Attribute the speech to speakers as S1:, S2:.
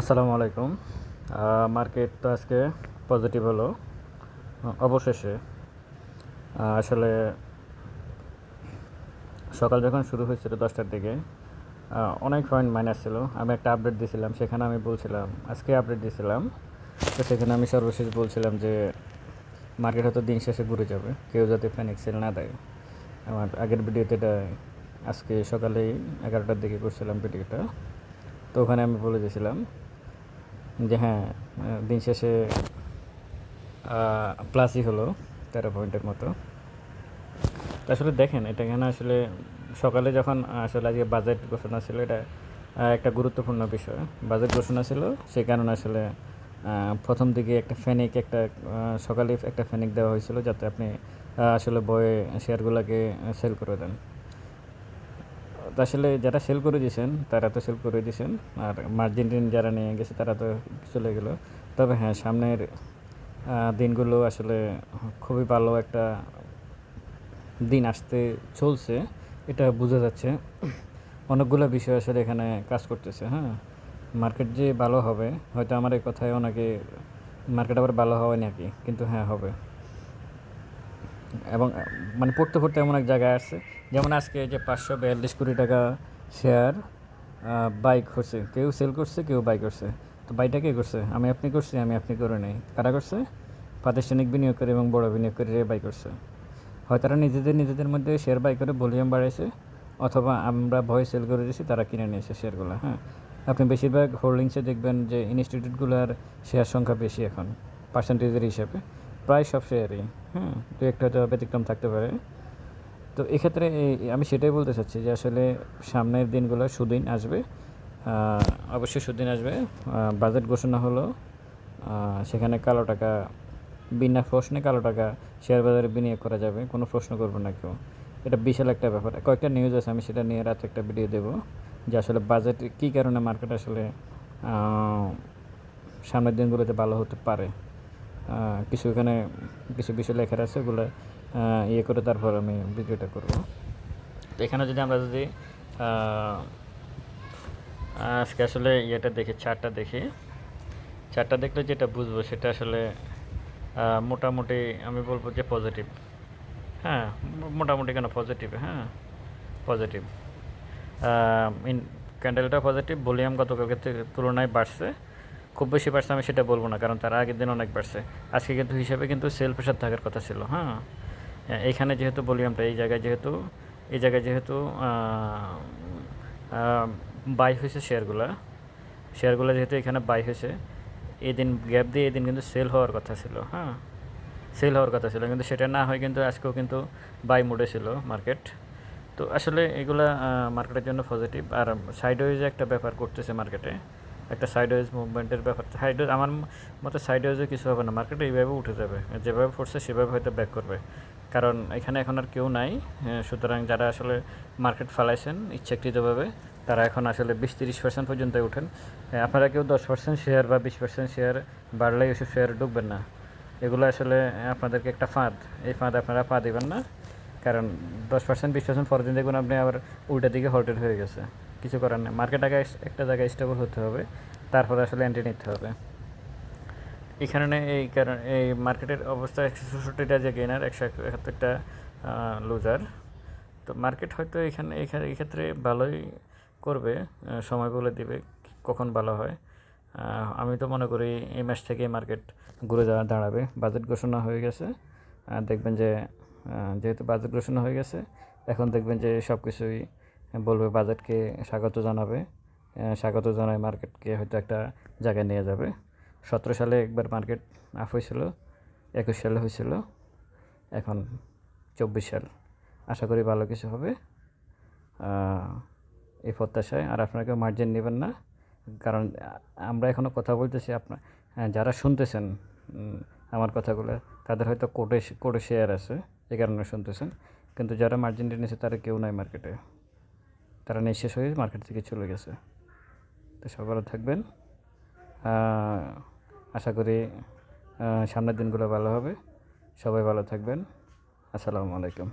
S1: আসসালামু আলাইকুম। মার্কেট তো আজকে পজিটিভ হলো। অবশেষে। আসলে সকাল যখন শুরু হয়েছিল দশটার দিকে অনেক পয়েন্ট মাইনাস ছিল। আমি একটা আপডেট দিয়েছিলাম সেখানে আমি বলছিলাম, আজকে আপডেট দিয়েছিলাম তো সেখানে আমি সর্বশেষ বলছিলাম যে মার্কেট হয়তো দিন শেষে ঘুরে যাবে, কেউ যাতে প্যানিক সেল না দেয়। আমার আগের ভিডিওতে এটা আজকে সকালেই এগারোটার দিকে করছিলাম ভিডিওটা তো ওখানে আমি বলে দিয়েছিলাম যে হ্যাঁ দিন শেষে প্লাসই হলো তেরো পয়েন্টের মতো। আসলে দেখেন, এটা এখানে আসলে সকালে যখন আসলে আজকে বাজেট ঘোষণা ছিল, এটা একটা গুরুত্বপূর্ণ বিষয়। বাজেট ঘোষণা ছিল, সেই কারণে আসলে প্রথম দিকে একটা ফ্যানিক একটা সকালে একটা ফেনিক দেওয়া হয়েছিল, যাতে আপনি আসলে বয়ে শেয়ারগুলোকে সেল করে দেন। আসলে যারা সেল করে দিয়েছেন, তারা তো সেল করে দিয়েছেন। আর মার্জিন টিন যারা নিয়ে গেছে, তারা তো চলে গেলো। তবে হ্যাঁ সামনের দিনগুলো আসলে খুবই ভালো একটা দিন আসতে চলছে। এটা বোঝা যাচ্ছে। অনেকগুলো বিষয় আসলে এখানে কাজ করতেছে হ্যাঁ। মার্কেট যে ভালো হবে, হয়তো আমার এই কথায় অনেকে মার্কেট আবার ভালো হবে নাকি, কিন্তু হ্যাঁ হবে। এবং মানে পড়তে পড়তে এমন এক জায়গায় আসছে। যেমন আজকে যে পাঁচশো বিয়াল্লিশ কোটি টাকা শেয়ার বাইক হচ্ছে কেউ সেল করছে, কেউ বাই করছে। তো বাইটা কে করছে? আমি আপনি করছি, আমি আপনি করে নেই। কারা করছে? প্রাতিষ্ঠানিক বিনিয়োগকারী এবং বড় বিনিয়োগকারীরা বাই করছে। হয় তারা নিজেদের নিজেদের মধ্যে শেয়ার বাই করে ভলিউম বাড়াইছে, অথবা আমরা ভয় সেল করে দিয়েছি, তারা কিনে নিয়েছে শেয়ারগুলো হ্যাঁ? আপনি বেশিরভাগ হোল্ডিংসে দেখবেন যে ইনস্টিটিউটগুলোর শেয়ার সংখ্যা বেশি এখন পার্সেন্টেজের হিসাবে। প্রায় সব শেয়ারই হ্যাঁ দু একটা ব্যতিক্রম থাকতে পারে। তো এক্ষেত্রে আমি সেটাই বলতে চাচ্ছি যে আসলে সামনের দিনগুলো সুদিন আসবে। অবশ্যই সুদিন আসবে। বাজেট ঘোষণা হলো। সেখানে কালো টাকা, বিনা প্রশ্নে কালো টাকা শেয়ার বাজারে বিনিয়োগ করা যাবে, কোনো প্রশ্ন করব না কেউ। এটা বিশাল একটা ব্যাপার। কয়েকটা নিউজ আছে, আমি সেটা নিয়ে রাতে একটা ভিডিও দেবো। যে আসলে বাজেট কী কারণে মার্কেট আসলে সামনের দিনগুলোতে ভালো হতে পারে। কিছু এখানে কিছু বিষয় লেখার আছে, ওগুলো ইয়ে করে তারপর আমি ভিডিওটা করব। তো এখানে যদি আমরা যদি আজকে আসলে ইয়েটা দেখি, চারটা দেখি। চারটা দেখলে যেটা বুঝব সেটা আসলে মোটামুটি আমি বলব যে পজিটিভ হ্যাঁ মোটামুটি কেন পজিটিভ হ্যাঁ পজিটিভ ইন ক্যান্ডেলটা পজিটিভ ভলিউম গতকালকে তুলনায় বাড়ছে। খুব বেশি বাড়ছে, আমি সেটা বলব না, কারণ তার আগের দিন অনেক বাড়ছে। আজকে কিন্তু হিসাবে কিন্তু সেল প্রেশার থাকার কথা ছিল হ্যাঁ। এখানে যেহেতু ভলিউমটা এই জায়গায় যেহেতু, এই জায়গায় যেহেতু বাই হয়েছে শেয়ারগুলা, শেয়ারগুলো যেহেতু এখানে বাই হয়েছে এই দিন গ্যাপ দিয়ে এই দিন কিন্তু সেল হওয়ার কথা ছিল হ্যাঁ। সেল হওয়ার কথা ছিল, কিন্তু সেটা না হয় কিন্তু আজকেও কিন্তু বাই মোডে ছিল মার্কেট। তো আসলে এগুলা মার্কেটের জন্য পজিটিভ আর সাইডওয়েজ একটা ব্যাপার করতেছে মার্কেটে একটা সাইডওয়েজ মুভমেন্টের ব্যাপার। সাইড আমার মতে সাইডওয়েজে কিছু হবে না। মার্কেটে এইভাবে উঠে যাবে। যেভাবে পড়ছে সেভাবে হয়তো ব্যাক করবে। কারণ এখানে এখন আর কেউ নাই। হ্যাঁ, সুতরাং যারা আসলে মার্কেট ফালাইছেন ইচ্ছাকৃতভাবে তারা এখন আসলে বিশ তিরিশ পার্সেন্ট পর্যন্ত উঠেন হ্যাঁ, আপনারা কেউ দশ পার্সেন্ট শেয়ার বা বিশ পার্সেন্ট শেয়ার বাড়লেই ওইসব শেয়ার ঢুকবেন না। এগুলো আসলে আপনাদেরকে একটা ফাঁদ। এই ফাঁদ আপনারা পা দেবেন না। কারণ দশ পার্সেন্ট বিশ পার্সেন্ট পরের দিন দেখবেন আপনি আবার উল্টা দিকে হল্টেড হয়ে গেছে। কিছু করার নেই। মার্কেট আগে একটা জায়গায় স্টেবল হতে হবে, তারপরে আসলে এন্ট্রি নিতে হবে। এখানে এই কারণ এই মার্কেটের অবস্থা একশো চৌষট্টিটা যে গেনার একশো একাত্তরটা লুজার তো মার্কেট হয়তো এখানে এখানে এক্ষেত্রে ভালোই করবে সময় বলে দিবে কখন ভালো হয়। আমি তো মনে করি এই মাস থেকে মার্কেট ঘুরে যাওয়া দাঁড়াবে। বাজেট ঘোষণা হয়ে গেছে দেখবেন যে যেহেতু বাজেট ঘোষণা হয়ে গেছে, এখন দেখবেন যে সব কিছুই বলবে বাজেটকে স্বাগত জানাবে স্বাগত জানায় মার্কেটকে হয়তো একটা জায়গায় নিয়ে যাবে। সতেরো সালে একবার মার্কেট আপ হয়েছিল, একুশ সালে হয়েছিল, এখন চব্বিশ সাল। আশা করি ভালো কিছু হবে। এই প্রত্যাশায়, আর আপনারা কেউ মার্জিন নেবেন না, কারণ আমরা এখনও কথা বলতেছি আপনার যারা শুনতেছেন আমার কথাগুলো, তাদের হয়তো কোটে কোটে শেয়ার আছে এই কারণে শুনতেছেন, কিন্তু যারা মার্জিন নিয়েছে, তারা কেউ নাই মার্কেটে তারা নিঃশেষ হয়ে মার্কেট থেকে চলে গেছে। তো সবারও থাকবেন। আশা করি সামনের দিনগুলো ভালো হবে। সবাই ভালো থাকবেন। আসসালামু আলাইকুম।